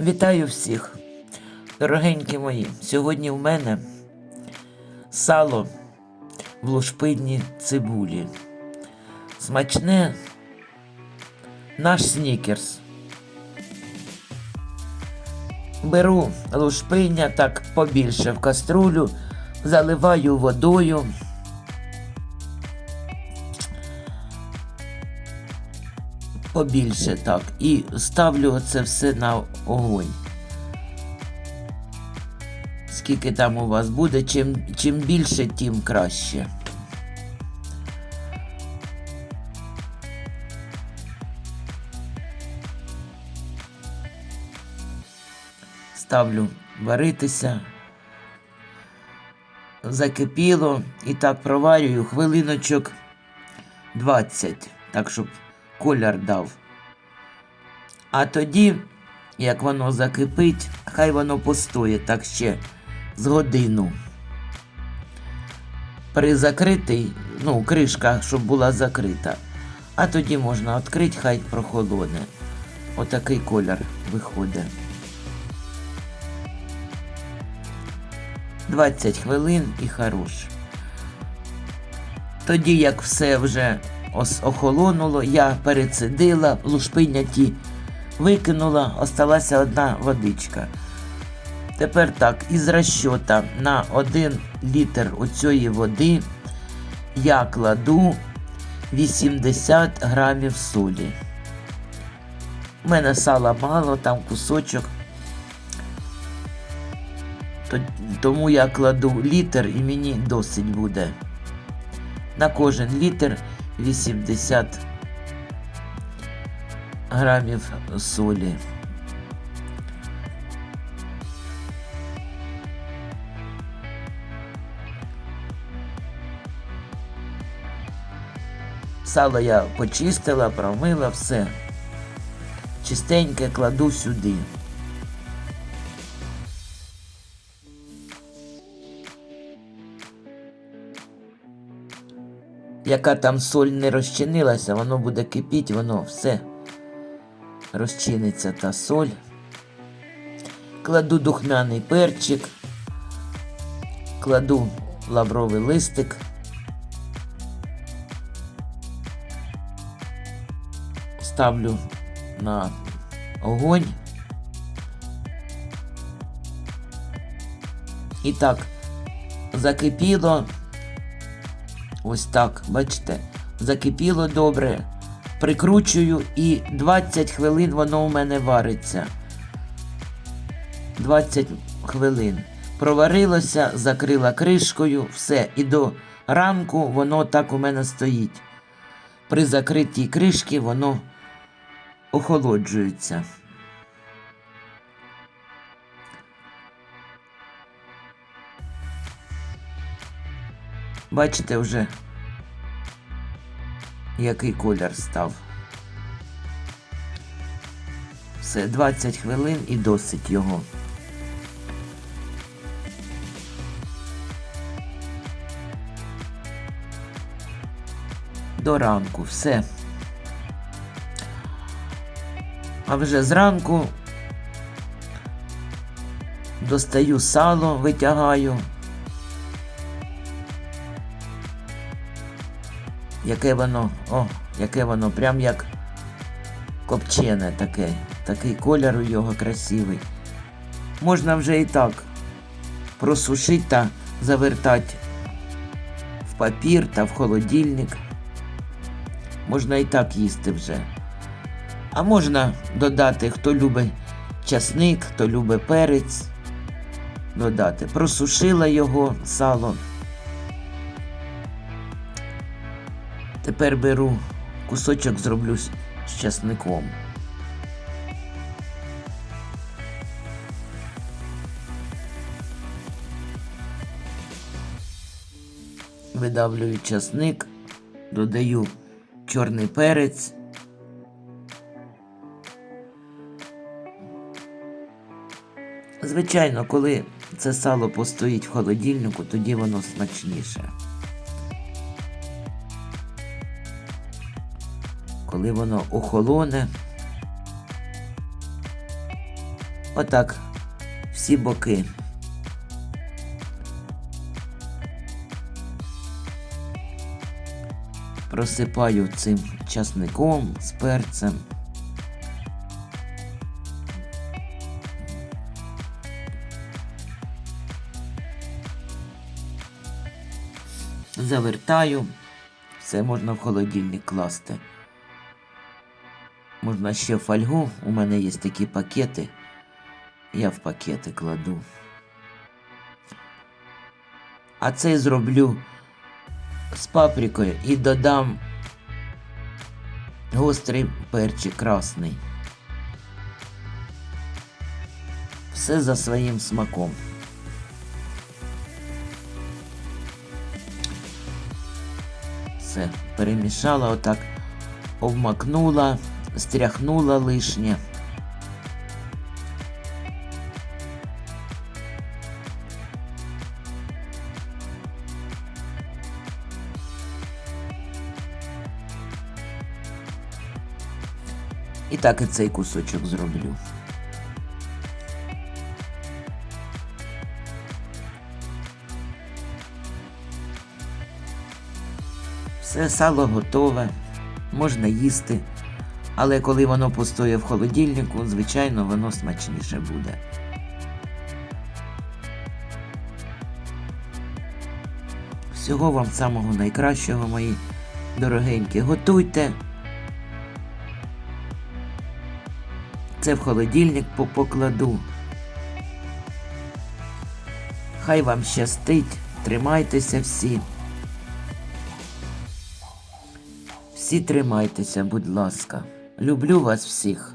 Вітаю всіх, дорогенькі мої. Сьогодні в мене сало в лушпинні цибулі. Смачне наш снікерс. Беру лушпиння так побільше в каструлю, заливаю водою. Побільше так. І ставлю це все на огонь. Скільки там у вас буде, чим, чим більше, тим краще. Ставлю варитися. Закипіло і так проварюю хвилиночок 20, так щоб колір дав. А тоді, як воно закипить, хай воно постоїть так ще з годину. При закритій, ну, кришка, щоб була закрита. А тоді можна відкрити, хай прохолоне. Отакий колір виходить. 20 хвилин і хорош. Тоді, як все вже охолонуло, я перецедила, лушпиня ті викинула, осталася одна водичка. Тепер так, із розчота на 1 літр оцієї води я кладу 80 грамів солі. У мене сала мало, там кусочок. Тому я кладу літр і мені досить буде. На кожен літр 80 грамів солі. Сало я почистила, промила все. Чистеньке кладу сюди. Яка там соль не розчинилася, воно буде кипіти, воно все розчиниться та соль. Кладу духмяний перчик, кладу лавровий листик. Ставлю на огонь. І так, закипіло. Ось так, бачите, закипіло добре. Прикручую і 20 хвилин воно у мене вариться. 20 хвилин. Проварилося, закрила кришкою, все. І до ранку воно так у мене стоїть. При закритій кришці воно охолоджується. Бачите вже, який колір став. Все, 20 хвилин і досить його. До ранку, все. А вже зранку достаю сало, витягаю. Яке воно, о, яке воно, прям як копчене таке. Такий кольор у його красивий. Можна вже і так просушити та завертати в папір та в холодильник. Можна і так їсти вже. А можна додати, хто любить часник, хто любить перець. Додати. Просушила його сало. Тепер беру кусочок зроблю з часником. Видавлюю часник, додаю чорний перець. Звичайно, коли це сало постоїть в холодильнику, тоді воно смачніше. Коли воно охолоне, Отак. Всі боки. Просипаю цим часником з перцем. Завертаю. Все можна в холодильник класти. Можна ще фольгу. У мене є такі пакети. Я в пакети кладу. А це зроблю з паприкою і додам гострий перчик красний. Все за своїм смаком. Все, перемішала отак, обмакнула, стряхнула лишнє. І так і цей кусочок зроблю. Все сало готове, можна їсти, але коли воно постоє в холодильнику, звичайно, воно смачніше буде. Всього вам самого найкращого, мої дорогенькі. Готуйте. Це в холодильник по- покладу. Хай вам щастить, тримайтеся всі. Всі тримайтеся, будь ласка. Люблю вас всіх.